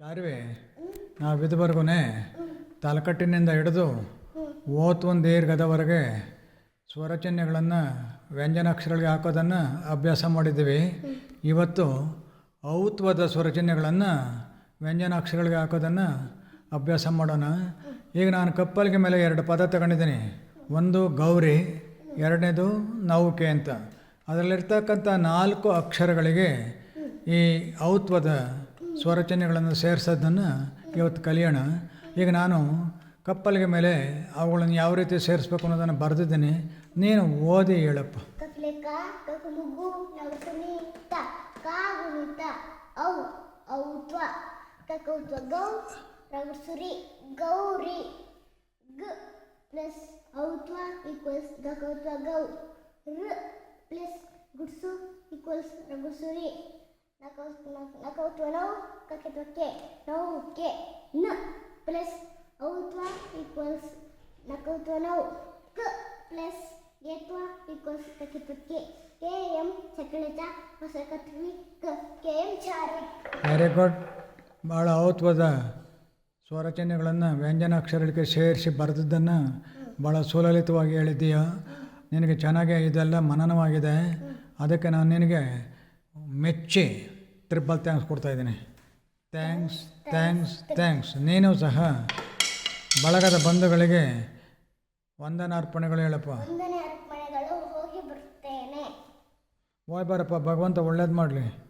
ಚಾರ್ವಿ, ನಾವು ಇದುವರೆಗೂ ತಲಕಟ್ಟಿನಿಂದ ಹಿಡಿದು ಓತ್ವನ್ ದೀರ್ಘದವರೆಗೆ ಸ್ವರಚಿಹ್ನೆಗಳನ್ನು ವ್ಯಂಜನಾಕ್ಷರಗಳಿಗೆ ಹಾಕೋದನ್ನು ಅಭ್ಯಾಸ ಮಾಡಿದ್ದೀವಿ. ಇವತ್ತು ಔತ್ವದ ಸ್ವರಚಿಹ್ನೆಗಳನ್ನು ವ್ಯಂಜನಾಕ್ಷರಗಳಿಗೆ ಹಾಕೋದನ್ನು ಅಭ್ಯಾಸ ಮಾಡೋಣ. ಈಗ ನಾನು ಕಪ್ಪಲಿಗೆ ಮೇಲೆ ಎರಡು ಪದ ತಗೊಂಡಿದ್ದೀನಿ. ಒಂದು ಗೌರಿ, ಎರಡನೇದು ನೌಕೆ ಅಂತ. ಅದರಲ್ಲಿರ್ತಕ್ಕಂಥ ನಾಲ್ಕು ಅಕ್ಷರಗಳಿಗೆ ಈ ಔತ್ವದ ಸ್ವರಚನೆಗಳನ್ನು ಸೇರಿಸೋದನ್ನು ಇವತ್ತು ಕಲಿಯೋಣ. ಈಗ ನಾನು ಕಪ್ಪಲಿಗೆ ಮೇಲೆ ಅವುಗಳನ್ನು ಯಾವ ರೀತಿ ಸೇರಿಸ್ಬೇಕು ಅನ್ನೋದನ್ನು ಬರೆದಿದ್ದೀನಿ. ನೀನು ಓದಿ ಹೇಳಪ್ಪ. ಗೌರಿ ಗ ಪ್ಲಸ್ ಔತ್ವ ಈಕ್ವಲ್ಸ್ ಗೌ ಪ್ಲಸ್ ಗುಡ್ಸು ಈಕ್ವಲ್ಸ್ ರಗುಸುರಿ ನಕೌತ್ವ ನೌ ಕಕೆತ್ವ ಕೆ ನೌ ಕೆ ನ ಪ್ಲಸ್ ಔತ್ವ ಈಕ್ವಲ್ಸ್ ನಕೌತ್ವ ನೌ ಕ ಪ್ಲಸ್ ಏತ್ವ ಈಕ್ವಲ್ಸ್ ಕಕಿತಕ್ಕೆ ಕೆ ಎಂ ಸಕಳಿತ ಹೊಸಕತ್ವಿ ಕ ಕೆ ಎಂ ಚಾರಿ ವೆರಿ ಗುಡ್ ಭಾಳ ಔತ್ವದ ಸ್ವರಚನೆಗಳನ್ನು ವ್ಯಂಜನಾಕ್ಷರಗಳಿಗೆ ಸೇರಿಸಿ ಬರೆದಿದ್ದನ್ನು ಭಾಳ ಸುಲಲಿತವಾಗಿ ಹೇಳಿದ್ದೀಯ ನಿನಗೆ ಚೆನ್ನಾಗಿ ಇದೆಲ್ಲ ಮನನವಾಗಿದೆ. ಅದಕ್ಕೆ ನಾನು ನಿನಗೆ ಮೆಚ್ಚಿ ತ್ರಿಬಲ್ ಥ್ಯಾಂಕ್ಸ್ ಕೊಡ್ತಾಯಿದ್ದೀನಿ ಥ್ಯಾಂಕ್ಸ್ ಥ್ಯಾಂಕ್ಸ್ ಥ್ಯಾಂಕ್ಸ್ ನೀನು ಸಹ ಬಳಗದ ಬಂಧುಗಳಿಗೆ ವಂದನಾರ್ಪಣೆಗಳು ಹೇಳಪ್ಪ. ಹೋಗಿ ಬಾರಪ್ಪ ಭಗವಂತ ಒಳ್ಳೇದು ಮಾಡಲಿ.